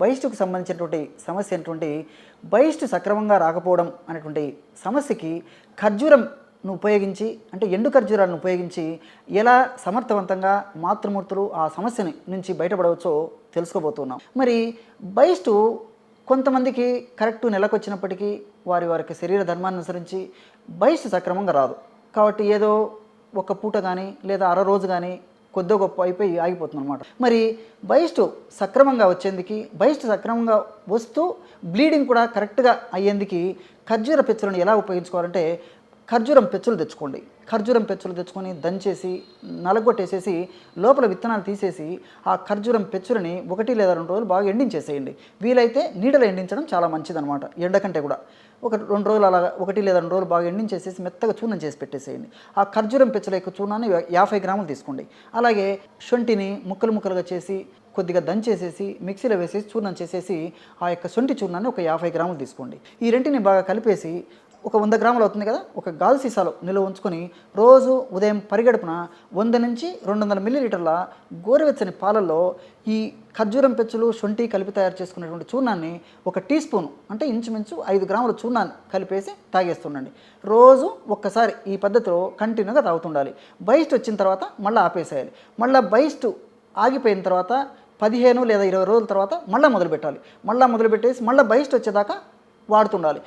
బహిష్టుకు సంబంధించినటువంటి సమస్య అయినటువంటి బహిష్టు సక్రమంగా రాకపోవడం అనేటువంటి సమస్యకి ఖర్జూరంను ఉపయోగించి అంటే ఎండు ఖర్జూరాలను ఉపయోగించి ఎలా సమర్థవంతంగా మాతృమూర్తులు ఆ సమస్యని నుంచి బయటపడవచ్చో తెలుసుకోబోతున్నాం. మరి బహిష్టు కొంతమందికి కరెక్ట్ నెలకు వచ్చినప్పటికీ వారి వారికి శరీర ధర్మాన్ని అనుసరించి బహిష్టు సక్రమంగా రాదు. కాబట్టి ఏదో ఒక పూట కానీ లేదా అర రోజు కానీ కొద్ది గొప్ప అయిపోయి ఆగిపోతుంది అనమాట మరి బయస్టు సక్రమంగా వచ్చేందుకు బయస్టు సక్రమంగా వస్తూ బ్లీడింగ్ కూడా కరెక్ట్గా అయ్యేందుకు ఖర్జూర పెచ్చులను ఎలా ఉపయోగించుకోవాలంటే ఖర్జూరం పెచ్చులు తెచ్చుకోండి. ఖర్జూరం పెచ్చులు తెచ్చుకొని దంచేసి నలగొట్టేసేసి లోపల విత్తనాలు తీసేసి ఆ ఖర్జూరం పెచ్చులని ఒకటి లేదా రెండు రోజులు బాగా ఎండించేసేయండి. వీలైతే నీడలో ఎండించడం చాలా మంచిదనమాట ఎండ కంటే కూడా. ఒక రెండు రోజులు అలా ఒకటి లేదా రెండు రోజులు బాగా ఎండించేసేసి మెత్తగా చూర్ణం చేసి పెట్టేసేయండి. ఆ ఖర్జూరం పెచ్చుల యొక్క చూర్ణాన్ని యాభై గ్రాములు తీసుకోండి. అలాగే శొంఠిని ముక్కలు ముక్కలుగా చేసి కొద్దిగా దంచేసేసి మిక్సీలో వేసేసి చూర్ణం చేసేసి ఆ యొక్క శొంఠి చూర్ణాన్ని ఒక యాభై గ్రాములు తీసుకోండి. ఈ రెంటిని బాగా కలిపేసి ఒక వంద గ్రాములు అవుతుంది కదా? ఒక గాజు సీసాలో నిల్వ ఉంచుకొని రోజు ఉదయం పరిగడుపున వంద నుంచి రెండు వందల మిల్లీలీటర్ల గోరువెచ్చని పాలల్లో ఈ ఖర్జూరం పెచ్చులు శొంఠి కలిపి తయారు చేసుకునేటువంటి చూర్ణాన్ని ఒక టీ స్పూన్ అంటే ఇంచుమించు ఐదు గ్రాముల చూర్ణాన్ని కలిపేసి తాగేస్తుండండి. రోజు ఒక్కసారి ఈ పద్ధతిలో కంటిన్యూగా తాగుతుండాలి. బైస్ట్ వచ్చిన తర్వాత మళ్ళీ ఆపేసేయాలి. మళ్ళీ బైస్ట్ ఆగిపోయిన తర్వాత పదిహేను లేదా ఇరవై రోజుల తర్వాత మళ్ళీ మొదలుపెట్టాలి. మళ్ళీ మొదలుపెట్టేసి మళ్ళీ బయస్ట్ వచ్చేదాకా వాడుతుండాలి.